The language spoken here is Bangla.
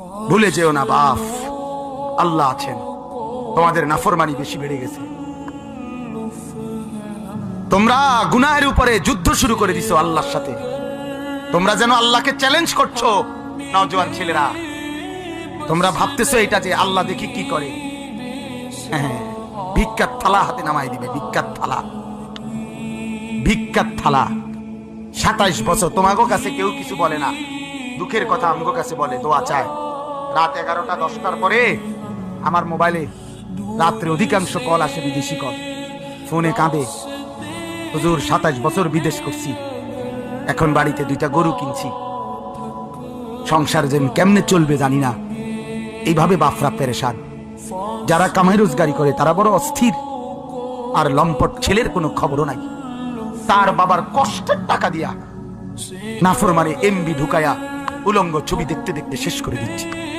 ভুলে যেও না, বাপ। আল্লাহ আছেন। তোমাদের নাফরমানি বেশি বেড়ে গেছে। তোমরা গুনাহের উপরে যুদ্ধ শুরু করে দিছো আল্লাহর সাথে। তোমরা যেন আল্লাহকে চ্যালেঞ্জ করছ, নওজোয়ান ছেলেরা। তোমরা ভাবতেছো এটা যে আল্লাহ দেখি কি করে। হ্যাঁ ভিক্ষার থালা হাতে নামাই দিবে, ভিক্ষার থালা। ভিক্ষার থালা। সাতাইশ বছর তোমাগো কাছে কেউ কিছু বলে না। দুঃখের কথা আমগো কাছে বলে, দোয়া চায়। রাত এগারোটা, দশটার পরে আমার মোবাইলে রাত্রে অধিকাংশ কল আসে বিদেশি কল। ফোনে কাঁদে। হুজুর, সাতাশ বছর বিদেশ করছি। এখন বাড়িতে দুইটা গরু কিনছি। সংসার যেন কেমনে চলবে জানি না। এইভাবে বাফরা পেরেশান। যারা কামাই রোজগারি করে, তারা বড় অস্থির। আর লম্পট ছেলের কোনো খবরও নাই। তার বাবার কষ্টের টাকা দিয়া নাফরমানে এমবি ঢুকায়া উলঙ্গ ছবি দেখতে দেখতে শেষ করে দিচ্ছে।